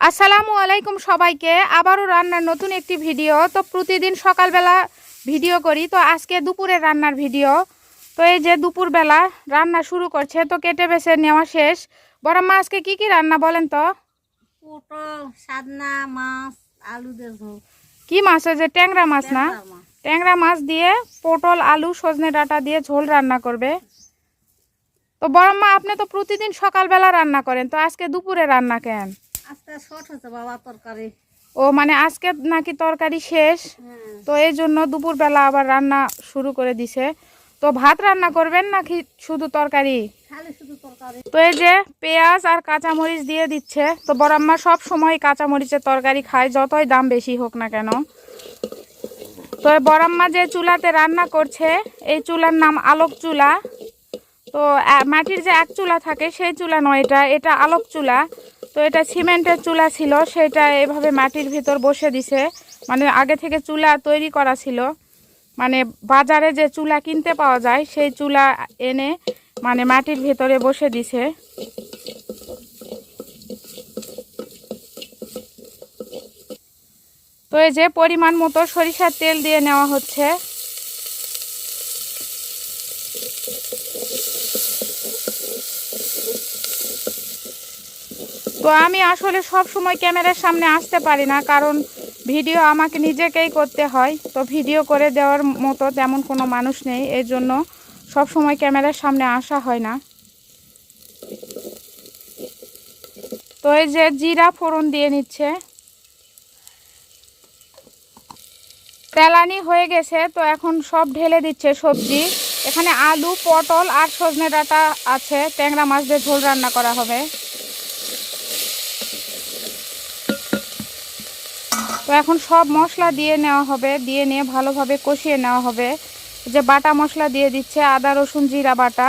আসসালামু আলাইকুম সবাইকে। আবারও রান্নার নতুন একটি ভিডিও। তো প্রতিদিন সকালবেলা ভিডিও করি। তো আজকে দুপুরের রান্নার ভিডিও। তো এই যে দুপুরবেলা রান্না শুরু করছে তো কেটে বেছে নেওয়া শেষ। বড় মা আজকে কি কি রান্না বলেন তো? পটল সাদনা মাছ আলু কি মাছ? যে ট্যাংরা মাছ না? ট্যাংরা মাছ। দিয়ে পটল আলু সজনে ডাঁটা দিয়ে ঝোল রান্না করবে। তো বড় মা আপনি তো প্রতিদিন সকালবেলা রান্না করেন। তো আজকে দুপুরে রান্না কেন? ও মানে আজকে নাকি তরকারি শেষ। হ্যাঁ। তো এই জন্য দুপুরবেলা আবার রান্না শুরু করে দিছে। তো ভাত রান্না করবেন নাকি শুধু তরকারি? তো এই যে পেঁয়াজ আর কাঁচামরিচ দিয়ে দিচ্ছে। তো বড়াম্মা সব সময় কাঁচামরিচের তরকারি খায় যতই দাম বেশি হোক না কেন। তো এই বড়াম্মা যে চুলাতে রান্না করছে এই চুলার নাম আলোক চুলা। তো মাটির যে এক চুলা থাকে সেই চুলা নয় এটা এটা আলোক চুলা। তো এটা সিমেন্টের চুলা ছিল, সেটা এভাবে মাটির ভিতর বসে দিছে। মানে আগে থেকে চুলা তৈরি করা ছিল। মানে বাজারে যে চুলা কিনতে পাওয়া যায়, সেই চুলা এনে মানে মাটির ভিতরে বসে দিছে। তো এই যে পরিমাণ মতো সরিষার তেল দিয়ে নেওয়া হচ্ছে। তো আমি আসলে সব সময় ক্যামেরার সামনে আসতে পারি না, কারণ ভিডিও আমাকে নিজেকেই করতে হয়। তো ভিডিও করে দেওয়ার মতো তেমন কোনো মানুষ নেই এই জন্য সব সময় ক্যামেরার সামনে আসা হয় না। তো এই যে জিরা ফোড়ন দিয়ে নিচ্ছে। তেলানি হয়ে গেছে, তো এখন সব ঢেলে দিচ্ছে সবজি। এখানে আলু, পটল আর সজনে ডাঁটা আছে, ট্যাংরা মাছ দিয়ে ঝোল রান্না করা হবে। তো এখন সব মশলা দিয়ে নেওয়া হবে, দিয়ে নিয়ে ভালোভাবে কষিয়ে নেওয়া হবে। যে বাটা মশলা দিয়ে দিচ্ছে, আদা, রসুন, জিরা বাটা,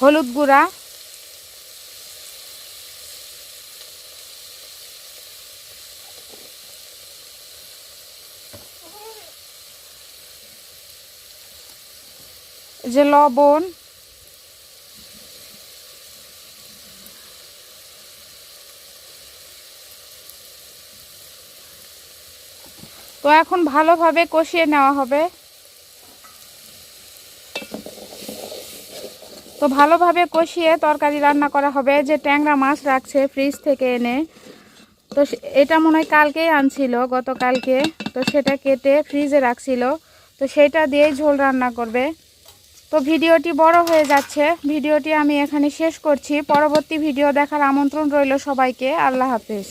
হলুদ গুঁড়া যে লবণ তো এখন ভালোভাবে কষিয়ে নেওয়া হবে। তো ভালোভাবে কষিয়ে তরকারি রান্না করা হবে। যে ট্যাংরা মাছ রাখছে ফ্রিজ থেকে এনে। তো এটা মনে হয় কালকেই আনছিল, গতকালকে। তো সেটা কেটে ফ্রিজে রাখছিল। তো সেটা দিয়েই ঝোল রান্না করবে। তো ভিডিওটি বড় হয়ে যাচ্ছে। ভিডিওটি আমি এখানে শেষ করছি। পরবর্তী ভিডিও দেখার আমন্ত্রণ রইল সবাইকে। আল্লাহ হাফেজ।